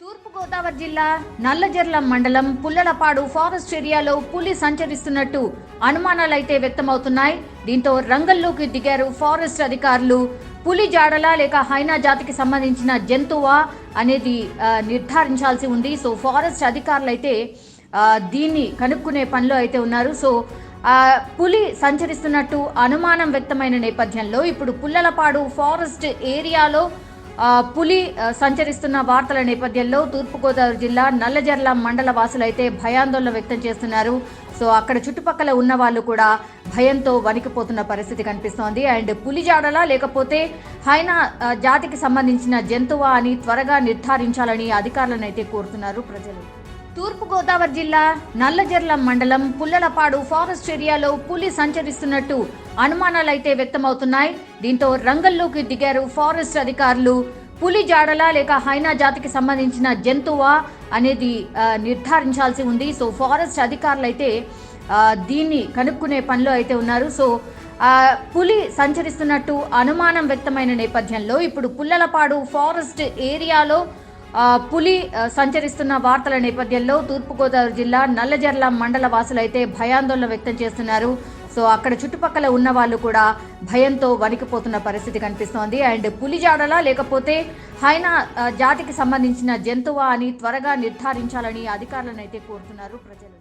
తూర్పుగోదావరి జిల్లా నల్లజర్ల మండలం పుల్లలపాడు ఫారెస్ట్ ఏరియాలో పులి సంచరిస్తున్నట్టు అనుమానాలైతే వ్యక్తమవుతున్నాయి. దీంతో రంగంలోకి దిగారు ఫారెస్ట్ అధికారులు. పులి జాడలా లేక హైనా జాతికి సంబంధించిన జంతువా అనేది నిర్ధారించాల్సి ఉంది. సో ఫారెస్ట్ అధికారులు అయితే దీన్ని కనుక్కునే పనిలో అయితే ఉన్నారు. సో పులి సంచరిస్తున్నట్టు అనుమానం వ్యక్తమైన నేపథ్యంలో ఇప్పుడు పుల్లలపాడు ఫారెస్ట్ ఏరియాలో పులి సంచరిస్తున్న వార్తల నేపథ్యంలో తూర్పుగోదావరి జిల్లా నల్లజర్ల మండల వాసులు అయితే భయాందోళన వ్యక్తం చేస్తున్నారు. సో అక్కడ చుట్టుపక్కల ఉన్న వాళ్ళు కూడా భయంతో వణికిపోతున్న పరిస్థితి కనిపిస్తోంది. అండ్ పులి జాడలా లేకపోతే హైనా జాతికి సంబంధించిన జంతువా అని త్వరగా నిర్ధారించాలని అధికారులను అయితే కోరుతున్నారు ప్రజలు. తూర్పుగోదావరి జిల్లా నల్లజర్ల మండలం పుల్లలపాడు ఫారెస్ట్ ఏరియాలో పులి సంచరిస్తున్నట్టు అనుమానాలైతే వ్యక్తమవుతున్నాయి. దీంతో రంగంలోకి దిగారు ఫారెస్ట్ అధికారులు. పులి జాడలా లేక హైనా జాతికి సంబంధించిన జంతువా అనేది నిర్ధారించాల్సి ఉంది. సో ఫారెస్ట్ అధికారులు అయితే దీన్ని కనుక్కునే పనిలో అయితే ఉన్నారు. సో పులి సంచరిస్తున్నట్టు అనుమానం వ్యక్తమైన నేపథ్యంలో ఇప్పుడు పుల్లలపాడు ఫారెస్ట్ ఏరియాలో పులి సంచరిస్తున్న వార్తల నేపథ్యంలో తూర్పుగోదావరి జిల్లా నల్లజర్ల మండల వాసులైతే భయాందోళన వ్యక్తం చేస్తున్నారు. సో అక్కడ చుట్టుపక్కల ఉన్న వాళ్ళు కూడా భయంతో వణికిపోతున్న పరిస్థితి కనిపిస్తోంది. అండ్ పులి జాడలా లేకపోతే హైనా జాతికి సంబంధించిన జంతువా అని త్వరగా నిర్ధారించాలని అధికారులను అయితే కోరుతున్నారు ప్రజలు.